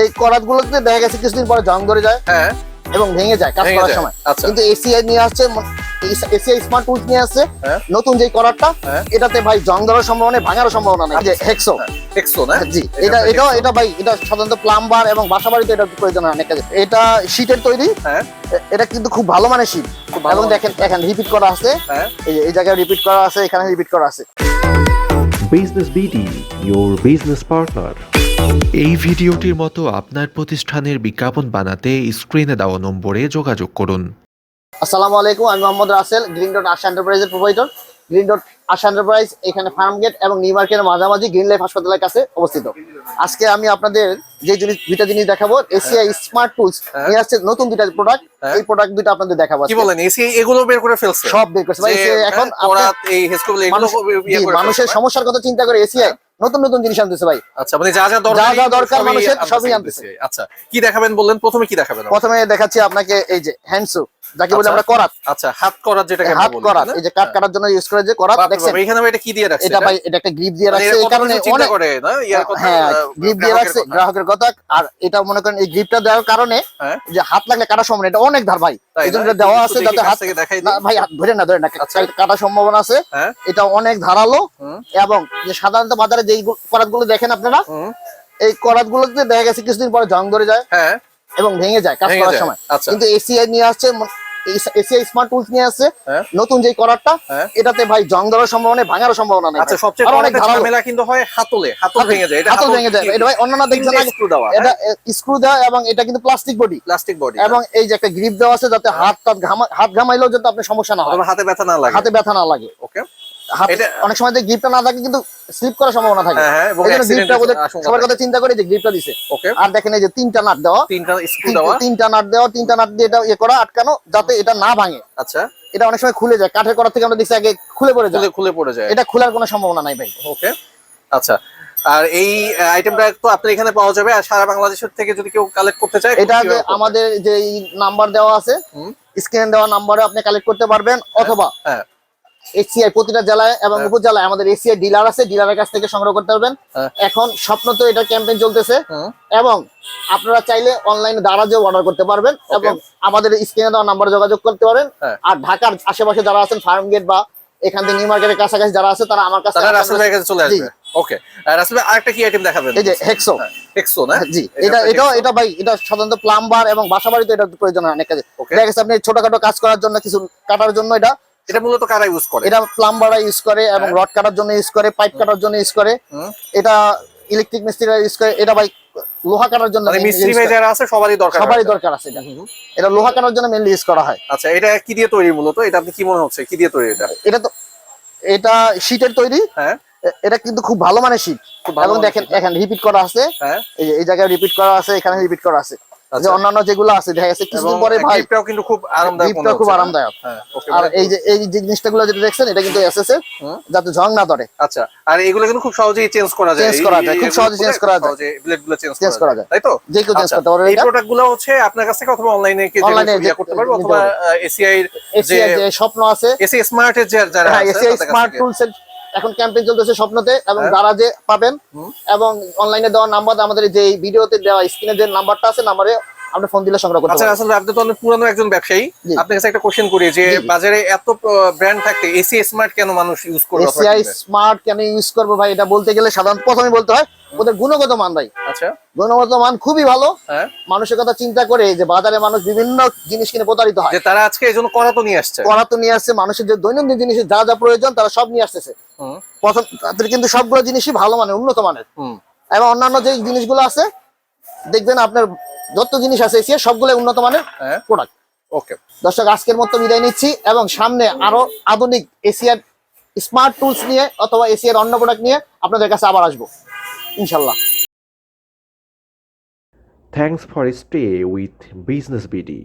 এই করাত গুলোতে দেখা গেছে কিছুদিন পরে জং ধরে যায় হ্যাঁ। এবং ভেঙে যায় কাজ করার সময়। আচ্ছা। কিন্তু এসিআই নিয়ে আসছে এসিআই স্মার্ট টুলস নিয়ে আসছে। হ্যাঁ। নতুন যে করারটা হ্যাঁ। এটাতে ভাই জং ধরার সম্ভাবনা নেই, ভাঙার সম্ভাবনা নেই। যে হেক্সো টেক্সো না? জি। এটা এটা। এটা ভাই এটা সাধারণত প্লাম্বার এবং বাসা বাড়িতে এটা প্রয়োজন হয় অনেক কাজে। এটা শীটের তৈরি। হ্যাঁ। এটা কিন্তু খুব ভালো মানের শীট খুব ভালো এবং দেখেন এখানে রিপিট করা আছে। হ্যাঁ। এই যে এই জায়গায় রিপিট করা আছে এখানে রিপিট করা আছে। Business BD your business partner এই ভিডিওটির মতো আপনার প্রতিষ্ঠানের বিজ্ঞাপন বানাতে স্ক্রিনে দেওয়া নম্বরে যোগাযোগ করুন। আসসালামু আলাইকুম আমি মোহাম্মদ রাসেল গ্রিন ডট আশা এন্টারপ্রাইজের provider. Green dot Asha enterprise এখানে ফার্ম গেট এবং নিউ মার্কেটের মাঝামাঝি গ্রিন লাইফ হাসপাতালের কাছে অবস্থিত। আজকে আমি আপনাদের যে জিনিস দুইটা জিনিস দেখাবো এসিআই স্মার্ট টুলস। নিয়ে আসছে নতুন দুইটা প্রোডাক্ট হ্যাঁ। এই প্রোডাক্ট দুইটা আপনাদের দেখাবো কি বলেন এসি এগুলো বের করে ফেলছে? সব বের করছে। ভাই এখন হ্যাঁ, এই ইয়ে মানুষের সমস্যার কথা চিন্তা করে এসিআই নতুন নতুন জিনিস আনতেছে ভাই। আচ্ছা মানে যা যা দরকার যা যা দরকার মানুষের সবই আনতেছে। আচ্ছা কি দেখাবেন বললেন? প্রথমে কি দেখাবেন প্রথমে দেখাচ্ছি আপনাকে এই যে হ্যান্ডসু যাকে বলে আচ্ছা। আমরা করাত। আচ্ছা হাত করার যেটাকে হাত করাত এই যে কাট কাটার জন্য ইউজ করে যে করাত দেখছেন? এখানে এটা কি দিয়ে রাখছে এটা ভাই এটা একটা গ্রিপ দিয়ে মানে রাখছে এই কারণে চিন্তা অনেক করে না? ইয়ার কথা হ্যাঁ গ্রিপ দিয়ে রাখছে। গ্রাহকের কথা আর এটা মনে করেন এই গ্রিপটা দেওয়ার কারণে হ্যাঁ। যে হাত লাগলে কাটার সম্ভাবনা এটা অনেক ধার ভাই। তাই এই জন্য না? এটা দেওয়া আছে যাতে হাত থেকে দেখাই না ভাই হাত ধরে না ধরে না আচ্ছা। কাটার সম্ভাবনা আছে। হ্যাঁ। এটা অনেক ধারালো এবং যে সাধারণত বাজারে যেই করাতগুলো দেখেন আপনারা এই করাত গুলোতে দেখা গেছে কিছুদিন পরে জং ধরে যায়। হ্যাঁ। এবং ভেঙে যায় কাজ করার সময়। আচ্ছা। কিন্তু এসিআই নিয়ে আসছে এসিআই স্মার্ট টুলস নিয়ে আসছে। হ্যাঁ। নতুন যে করারটা হ্যাঁ। এটাতে ভাই জং ধরার সম্ভাবনা ভাঙার সম্ভাবনা নেই আচ্ছা সবচেয়ে অনেক ঝামেলা কিন্তু হয় হাতলে হাতল ভেঙে যায়। এটা হাতল ভেঙে যায়। এটা ভাই অন্যান্য দেখছেন আগে স্ক্রু দেওয়া। এটা স্ক্রু দেওয়া এবং এটা কিন্তু প্লাস্টিক বডি প্লাস্টিক বডি এবং এই যে একটা গ্রিপ দেওয়া আছে যাতে হাত টাত ঘামা হাত ঘামাইলেও যাতে আপনার সমস্যা না হয়। হাতে ব্যথা না লাগে। হাতে ব্যথা না লাগে। অনেক সময় যে গ্রিপটা না থাকে কিন্তু স্লিপ করার সম্ভাবনা থাকে। হ্যাঁ হ্যাঁ সবার কথা চিন্তা করে যে গ্রিপটা দিছে। আর দেখেন এই যে তিনটা নাট দেওয়া। তিনটা তিনটা নাট দেওয়া তিনটা নাট দিয়ে এটা ইয়ে করা আটকানো যাতে এটা না ভাঙে। আচ্ছা। এটা অনেক সময় খুলে যায়। কাঠের করা থেকে আমরা দেখছি আগে খুলে পড়ে যায়। খুলে পড়ে যায়। এটা খোলার কোনো সম্ভাবনা নাই ভাই। ওকে আচ্ছা। আর এই আইটেমটা তো আপনার এখানে পাওয়া যাবে। আর সারা বাংলাদেশের থেকে যদি কেউ কালেক্ট করতে চায় এটা যে আমাদের যে নাম্বার দেওয়া আছে। স্ক্রিনে দেওয়া নাম্বারে আপনি কালেক্ট করতে পারবেন অথবা হ্যাঁ। এসিআই প্রতিটা জেলায় এবং হ্যাঁ। উপজেলায় আমাদের এসিআই ডিলার আছে ডিলারের কাছ থেকে সংগ্রহ করতে পারবেন। হ্যাঁ। এখন স্বপ্ন তো এটা ক্যাম্পেইন চলতেছে। এবং আপনারা চাইলে অনলাইনে দারাজেও অর্ডার করতে পারবেন এবং আমাদের স্ক্রিনে দেওয়া নাম্বারে যোগাযোগ করতে পারেন। হ্যাঁ। আর ঢাকার আশেপাশে যারা আছেন ফার্ম গেট বা এখান থেকে নিউ মার্কেটের কাছাকাছি যারা আছে তারা আমার কাছে তারা রাসেল ভাইয়ের কাছে চলে আসবে। ওকে রাসেল ভাই আরেকটা কি আইটেম দেখাবেন? এই যে হেক্সো এক্সো না? জি। এটা এটা এটা ভাই এটা সাধারণত প্লাম্বার এবং বাসাবাড়িতে এটা প্রয়োজন হয় অনেক কাজে. দেখা গেছে আপনি ছোটখাটো কাজ করার জন্য কিছু কাটার জন্য এটা এটা মূলত কারা ইউজ করে? এটা প্লাম্বাররা ইউজ করে এবং রড কাটার জন্য ইউজ করে পাইপ কাটার জন্য ইউজ করে। এটা ইলেকট্রিক মিস্ত্রিরা ইউজ করে। এটা ভাই লোহা কাটার জন্য মানে মিস্ত্রি ভাই যারা আছে সবারই দরকার সবারই দরকার আছে এটা। এটা লোহা কাটার জন্য মেনলি ইউজ করা হয়। আচ্ছা এটা কি দিয়ে তৈরি মূলত? এটা আপনি কি মনে হচ্ছে? কি দিয়ে তৈরি এটা? এটা তো এটা শীটের তৈরি। হ্যাঁ। এটা কিন্তু খুব ভালো মানের শীট খুব ভালো এবং দেখেন এখানে রিপিট করা আছে। হ্যাঁ। এই জায়গায় রিপিট করা আছে এখানে রিপিট করা আছে। যে আচ্ছা অন্যান্য যেগুলো আছে দেখা যাচ্ছে কিছুদিন পরে ভাই কিন্তু খুব আরামদায়ক খুব আরামদায়ক। হ্যাঁ আর এই যে এই জিনিসটাগুলো যেটা দেখছেন এটা কিন্তু এসএস এর যাতে জং না ধরে। আচ্ছা আর এগুলো কিন্তু খুব সহজেই চেঞ্জ করা যায়। Change করা যায়, খুব সহজে change করা যায়। ব্লেডগুলো চেঞ্জ করা যায়। তাই তো? যে কেউ চেঞ্জ আচ্ছা, করতে পারবে এই এটা প্রোডাক্টগুলো হচ্ছে আপনার কাছ থেকে অথবা অনলাইনে কে অনলাইনে করতে পারবে অথবা এসিআই এর যে স্বপ্ন আছে এসি স্মার্ট এর যারা হ্যাঁ আছে এসিআই স্মার্ট টুলস এখন ক্যাম্পেইন চলতেছে স্বপ্নতে এবং হ্যাঁ। যারা যে পাবেন এবং অনলাইনে দেওয়া নাম্বার আমাদের যে ভিডিওতে দেওয়া স্ক্রিনে যে নাম্বারটা আছে নাম্বারে আপনি ফোন দিলে সংগ্রহ করতে আচ্ছা আসলে আপনি তো অনেক পুরানো একজন ব্যবসায়ী। আপনার কাছে একটা কোশ্চেন করি যে। বাজারে এত ব্র্যান্ড থাকতে এসি স্মার্ট কেন মানুষ ইউজ করবে এসিআই স্মার্ট কেন ইউজ করব ভাই? এটা বলতে গেলে সাধারণত প্রথমে বলতে হয় ওদের গুণগত মান ভাই। আচ্ছা। গুণগত মান খুবই ভালো। হ্যাঁ। মানুষের কথা চিন্তা করে যে বাজারে মানুষ বিভিন্ন জিনিস কিনে প্রতারিত হয়। যে তারা আজকে এই জন্য করা তো নিয়ে আসছে। করা তো নিয়ে আসছে মানুষের যে দৈনন্দিন জিনিসের যা যা প্রয়োজন তারা সব নিয়ে আসতেছে। হুম, প্রথম তাদের কিন্তু সবগুলো জিনিসই ভালো মানের উন্নত মানের। হুম। এবং অন্যান্য যে জিনিসগুলো আছে দেখবেন আপনার যত জিনিস আছে এসিয়া সবগুলো উন্নত মানের হ্যাঁ। প্রোডাক্ট ওকে দর্শক আজকের মতো বিদায় নিচ্ছি এবং সামনে আরও আধুনিক এশিয়ার স্মার্ট টুলস নিয়ে অথবা এশিয়ার অন্য প্রোডাক্ট নিয়ে আপনাদের কাছে আবার আসব। ইনশাল্লাহ thanks for stay with business BD